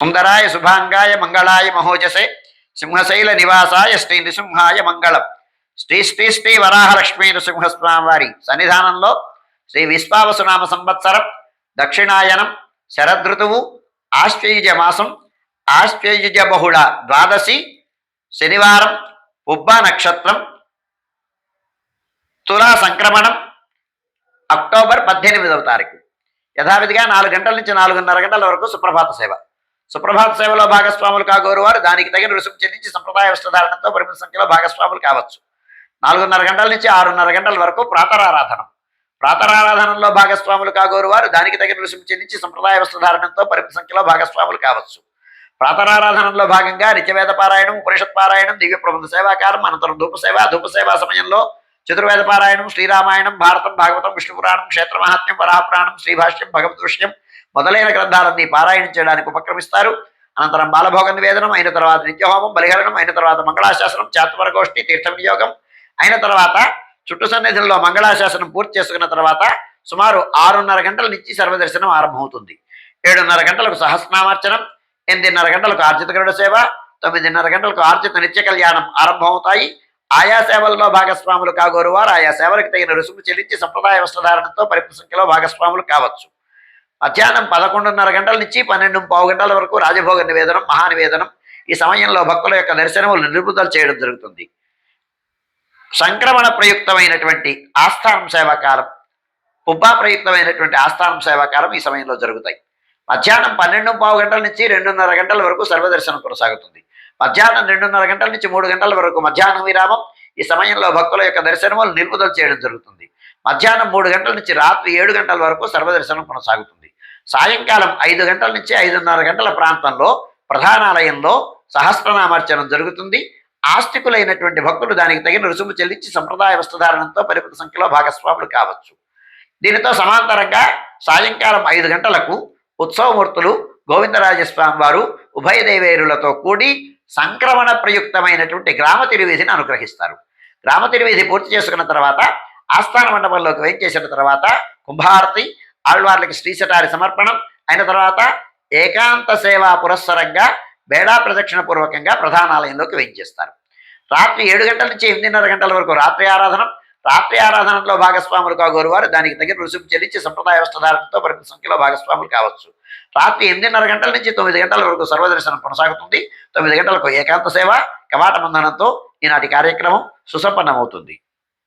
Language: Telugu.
సుందరాయ శుభాంగాయ మంగళాయ మహోజసే సింహశైల నివాసాయ శ్రీ నృసింహాయ మంగళం. శ్రీ శ్రీ శ్రీ వరాహలక్ష్మీ నృసింహస్వామి వారి సన్నిధానంలో శ్రీ విశ్వావసునామ సంవత్సరం దక్షిణాయనం శరదృతువు ఆశ్వయుజ మాసం ఆశ్వయుజ బహుళ ద్వాదశి శనివారం ఉబ్బ నక్షత్రం తులా సంక్రమణం అక్టోబర్ పద్దెనిమిదవ తారీఖు. యథావిధిగా నాలుగు గంటల నుంచి నాలుగున్నర గంటల వరకు సుప్రభాత సేవ. సుప్రభాత సేవలో భాగస్వాములు కాగోరు వారు దానికి తగిన రుసుము చెల్లించి సంప్రదాయ వస్త్రధారణతో పరిమిత సంఖ్యలో భాగస్వాములు కావచ్చు. నాలుగున్నర గంటల నుంచి ఆరున్నర గంటల వరకు ప్రాతరారాధన. ప్రాతరారాధనలో భాగస్వాములు కాగోరు వారు దానికి తగిన రుసుము చెల్లించి సంప్రదాయ వస్త్రధారణతో పరిమిత సంఖ్యలో భాగస్వాములు కావచ్చు. ప్రాతరారాధనలో భాగంగా నిత్యవేద పారాయణం ఉపనిషత్ పారాయణం దివ్య ప్రబంధ సేవాకారం అనంతరం ధూపసేవ ధూపసేవా సమయంలో చతుర్వేద పారాయణం శ్రీరామాయణం భారతం భాగవతం విష్ణు పురాణం క్షేత్ర వరాహపురాణం శ్రీభాష్యం భగవద్విషయం మొదలైన గ్రంథాలన్నీ పారాయణం చేయడానికి ఉపక్రమిస్తారు. అనంతరం బాలభోగ నివేదనం అయిన తర్వాత నిత్యహోమం బలిహరణం అయిన తర్వాత మంగళాశాసనం చాత్వరగోష్ఠి తీర్థ వినియోగం అయిన తర్వాత చుట్టు సన్నిధుల్లో మంగళాశాసనం పూర్తి చేసుకున్న తర్వాత సుమారు ఆరున్నర గంటల నుంచి సర్వదర్శనం ఆరంభమవుతుంది. ఏడున్నర గంటలకు సహస్రనామార్చనం ఎనిమిదిన్నర గంటలకు ఆర్జిత గరుడ సేవ తొమ్మిదిన్నర గంటలకు ఆర్జిత నిత్య కళ్యాణం ఆరంభమవుతాయి. ఆయా సేవల్లో భాగస్వాములు కాగోరు వారు ఆయా సేవలకు తగిన రుసుము చెల్లించి సంప్రదాయ వస్త్రధారణతో పరిపూర్ణ సంఖ్యలో భాగస్వాములు కావచ్చు. మధ్యాహ్నం పదకొండున్నర గంటల నుంచి పన్నెండు పావు గంటల వరకు రాజభోగ నివేదనం మహానివేదనం ఈ సమయంలో భక్తుల యొక్క దర్శనములు నిలుపుదల చేయడం జరుగుతుంది. సంక్రమణ ప్రయుక్తమైనటువంటి ఆస్థానం సేవాకాలం పుబ్బా ప్రయుక్తమైనటువంటి ఆస్థానం సేవాకాలం ఈ సమయంలో జరుగుతాయి. మధ్యాహ్నం పన్నెండు పావు గంటల నుంచి రెండున్నర గంటల వరకు సర్వదర్శనం కొనసాగుతుంది. మధ్యాహ్నం రెండున్నర గంటల నుంచి మూడు గంటల వరకు మధ్యాహ్నం విరామం. ఈ సమయంలో భక్తుల యొక్క దర్శనములు నిలుపుదల చేయడం జరుగుతుంది. మధ్యాహ్నం మూడు గంటల నుంచి రాత్రి ఏడు గంటల వరకు సర్వదర్శనం కొనసాగుతుంది. సాయంకాలం ఐదు గంటల నుంచి ఐదున్నర గంటల ప్రాంతంలో ప్రధానాలయంలో సహస్రనామార్చనం జరుగుతుంది. ఆస్తికులైనటువంటి భక్తులు దానికి తగిన రుసుము చెల్లించి సంప్రదాయ వస్త్రధారణంతో పరిమిత సంఖ్యలో భాగస్వాములు కావచ్చు. దీనితో సమాంతరంగా సాయంకాలం ఐదు గంటలకు ఉత్సవమూర్తులు గోవిందరాజస్వామి వారు ఉభయ దేవేరులతో కూడి సంక్రమణ ప్రయుక్తమైనటువంటి గ్రామ తిరువీధిని అనుగ్రహిస్తారు. గ్రామ తిరువీధి పూర్తి చేసుకున్న తర్వాత ఆస్థాన మండపంలోకి వేయించేసిన తర్వాత కుంభారతి ఆళ్వార్లకి శ్రీశటారి సమర్పణం. అయిన తర్వాత ఏకాంత సేవా పురస్సరంగా బేడా ప్రదక్షిణ పూర్వకంగా ప్రధానాలయంలోకి వేయించేస్తారు. రాత్రి ఏడు గంటల నుంచి ఎనిమిదిన్నర గంటల వరకు రాత్రి ఆరాధనం. రాత్రి ఆరాధనలో భాగస్వాములు కాగోరు వారు. దానికి తగిన రుసుము చెల్లించి సంప్రదాయ వస్త్రధారణతో పరిమిత సంఖ్యలో భాగస్వాములు కావచ్చు. రాత్రి ఎనిమిదిన్నర గంటల నుంచి తొమ్మిది గంటల వరకు సర్వదర్శనం కొనసాగుతుంది. తొమ్మిది గంటలకు ఏకాంత సేవ కవాట మందనంతో ఈనాటి కార్యక్రమం సుసంపన్నమవుతుంది.